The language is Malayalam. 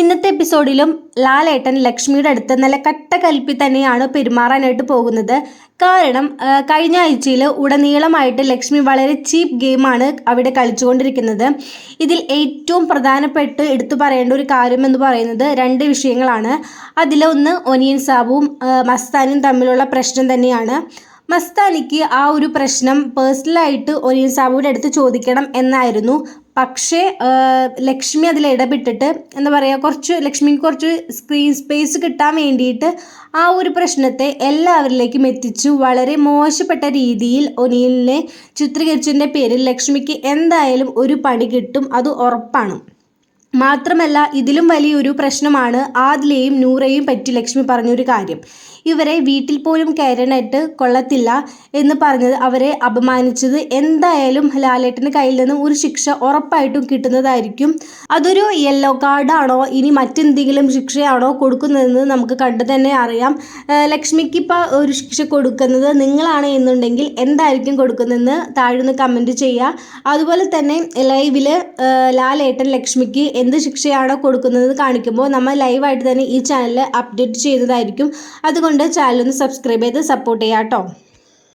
ഇന്നത്തെ എപ്പിസോഡിലും ലാലേട്ടൻ ലക്ഷ്മിയുടെ അടുത്ത് നല്ല കട്ട കൽപ്പി തന്നെയാണ് പെരുമാറാനായിട്ട് പോകുന്നത്. കാരണം കഴിഞ്ഞ ആഴ്ചയിൽ ഉടനീളമായിട്ട് ലക്ഷ്മി വളരെ ചീപ്പ് ഗെയിമാണ് അവിടെ കളിച്ചുകൊണ്ടിരിക്കുന്നത്. ഇതിൽ ഏറ്റവും പ്രധാനപ്പെട്ട് എടുത്തു പറയേണ്ട ഒരു കാര്യം എന്ന് പറയുന്നത് രണ്ട് വിഷയങ്ങളാണ്. അതിലൊന്ന് ഒനിയൻ സാബുവും മസ്താനും തമ്മിലുള്ള പ്രശ്നം തന്നെയാണ്. മസ്താനിക്ക് ആ ഒരു പ്രശ്നം പേഴ്സണലായിട്ട് ഒനിയൻ സാബുവിന്റെ അടുത്ത് ചോദിക്കണം എന്നായിരുന്നു. പക്ഷേ ലക്ഷ്മി അതിൽ ഇടപെട്ടിട്ട് എന്താ പറയുക കുറച്ച് ലക്ഷ്മിക്ക് കുറച്ച് സ്ക്രീൻ സ്പേസ് കിട്ടാൻ വേണ്ടിയിട്ട് ആ ഒരു പ്രശ്നത്തെ എല്ലാവരിലേക്കും എത്തിച്ചു. വളരെ മോശപ്പെട്ട രീതിയിൽ ഒനിയലിനെ ചിത്രീകരിച്ചതിന്റെ പേരിൽ ലക്ഷ്മിക്ക് എന്തായാലും ഒരു പണി കിട്ടും. അത് ഉറപ്പാണ്. മാത്രമല്ല ഇതിലും വലിയൊരു പ്രശ്നമാണ് ആദിലെയും നൂറയും പറ്റി ലക്ഷ്മി പറഞ്ഞൊരു കാര്യം. ഇവരെ വീട്ടിൽ പോലും കയറാനായിട്ട് കൊള്ളത്തില്ല എന്ന് പറഞ്ഞത് അവരെ അപമാനിച്ചത്. എന്തായാലും ലാലേട്ടന്റെ കയ്യിൽ നിന്നും ഒരു ശിക്ഷ ഉറപ്പായിട്ടും കിട്ടുന്നതായിരിക്കും. അതൊരു യെല്ലോ കാർഡാണോ ഇനി മറ്റെന്തെങ്കിലും ശിക്ഷയാണോ കൊടുക്കുന്നതെന്ന് നമുക്ക് കണ്ടു തന്നെ അറിയാം. ലക്ഷ്മിക്ക് ഇപ്പോൾ ഒരു ശിക്ഷ കൊടുക്കുന്നത് നിങ്ങളാണ് എന്നുണ്ടെങ്കിൽ എന്തായിരിക്കും കൊടുക്കുന്നതെന്ന് താഴ്ന്ന് കമന്റ് ചെയ്യുക. അതുപോലെ തന്നെ ലൈവിൽ ലാലേട്ടൻ ലക്ഷ്മിക്ക് എന്ത് ശിക്ഷയാണോ കൊടുക്കുന്നത് കാണിക്കുമ്പോൾ നമ്മൾ ലൈവായിട്ട് തന്നെ ഈ ചാനലിൽ അപ്ഡേറ്റ് ചെയ്യുന്നതായിരിക്കും അതുകൊണ്ട് ചാനൽ ഒന്ന് സബ്സ്ക്രൈബ് ചെയ്ത് സപ്പോർട്ട് ചെയ്യാം കേട്ടോ